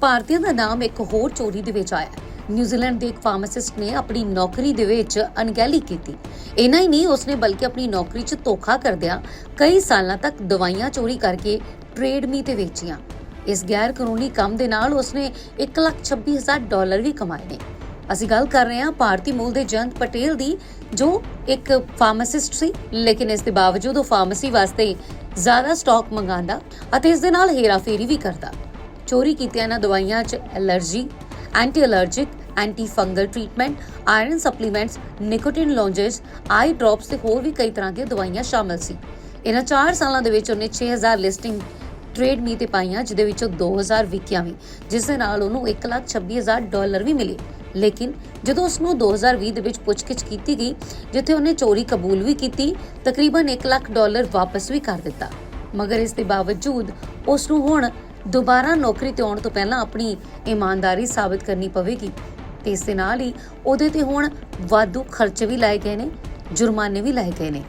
ਭਾਰਤੀਆਂ ਦਾ ਨਾਮ ਇੱਕ ਹੋਰ ਚੋਰੀ ਦੇ ਵਿੱਚ ਆਇਆ ਨਿਊਜ਼ੀਲੈਂਡ ਦੇ ਇੱਕ ਫਾਰਮਾਸਿਸਟ ਨੇ ਆਪਣੀ ਨੌਕਰੀ ਦੇ ਵਿੱਚ ਅਣਗਹਿਲੀ ਕੀਤੀ। ਇਨਾ ਹੀ ਨਹੀਂ, ਉਸਨੇ ਬਲਕਿ ਆਪਣੀ ਨੌਕਰੀ 'ਚ ਧੋਖਾ ਕਰਦਿਆਂ ਕਈ ਸਾਲਾਂ ਤੱਕ ਦਵਾਈਆਂ ਚੋਰੀ ਕਰਕੇ ਟ੍ਰੇਡ ਮੀ ਤੇ ਵੇਚੀਆਂ। ਇਸ ਗੈਰ ਕਾਨੂੰਨੀ ਕੰਮ ਦੇ ਨਾਲ ਉਸਨੇ 126000 ਡਾਲਰ ਵੀ ਕਮਾਏ ਨੇ। ਅਸੀਂ ਗੱਲ ਕਰ ਰਹੇ ਹਾਂ ਭਾਰਤੀ ਮੂਲ ਦੇ ਜਯੰਤ ਪਟੇਲ ਦੀ, ਜੋ ਇੱਕ ਫਾਰਮਾਸਿਸਟ ਸੀ, ਲੇਕਿਨ ਇਸ ਦੇ ਬਾਵਜੂਦ ਉਹ ਫਾਰਮੇਸੀ ਵਾਸਤੇ ਜ਼ਿਆਦਾ ਸਟਾਕ ਮੰਗਾਉਂਦਾ ਅਤੇ ਇਸ ਦੇ ਨਾਲ ਹੇਰਾਫੇਰੀ ਵੀ ਕਰਦਾ। ਚੋਰੀ ਕੀਤੀਆਂ ਇਹਨਾਂ ਦਵਾਈਆਂ 'ਚ allergy anti allergic anti fungal treatment, iron supplements, nicotine lozenges, eye drops ਤੇ ਹੋਰ ਵੀ ਕਈ ਤਰ੍ਹਾਂ ਦੀਆਂ ਦਵਾਈਆਂ ਸ਼ਾਮਲ ਸੀ। ਇਹਨਾਂ 4 ਸਾਲਾਂ ਦੇ ਵਿੱਚ ਉਹਨੇ 6000 ਲਿਸਟਿੰਗ ਟ੍ਰੇਡ ਮੀ ਤੇ ਪਾਈਆਂ, ਜਿਹਦੇ ਵਿੱਚੋਂ 2000 ਵਿਕੀਆਂ ਵੀ, ਜਿਸ ਦੇ ਨਾਲ ਉਹਨੂੰ 126000 ਡਾਲਰ ਵੀ ਮਿਲੇ। ਲੇਕਿਨ ਜਦੋਂ ਉਸ ਨੂੰ 2020 ਦੇ ਵਿੱਚ ਪੁੱਛਗਿੱਛ ਕੀਤੀ ਗਈ, ਜਿੱਥੇ ਉਹਨੇ ਚੋਰੀ ਕਬੂਲ ਵੀ ਕੀਤੀ, ਤਕਰੀਬਨ 1 ਲੱਖ ਡਾਲਰ ਵਾਪਸ ਵੀ ਕਰ ਦਿੱਤਾ। ਮਗਰ ਇਸ ਦੇ ਬਾਵਜੂਦ ਉਸ ਨੂੰ ਹੁਣ ਦੁਬਾਰਾ ਨੌਕਰੀ ਤੇ ਆਉਣ ਤੋਂ ਪਹਿਲਾਂ ਆਪਣੀ ਇਮਾਨਦਾਰੀ ਸਾਬਤ ਕਰਨੀ ਪਵੇਗੀ ਤੇ ਇਸ ਦੇ ਨਾਲ ਹੀ ਉਹਦੇ ਤੇ ਹੁਣ ਵਾਧੂ ਖਰਚ ਵੀ ਲਾਏ ਗਏ ਨੇ, ਜੁਰਮਾਨੇ ਵੀ ਲਾਏ ਗਏ ਨੇ।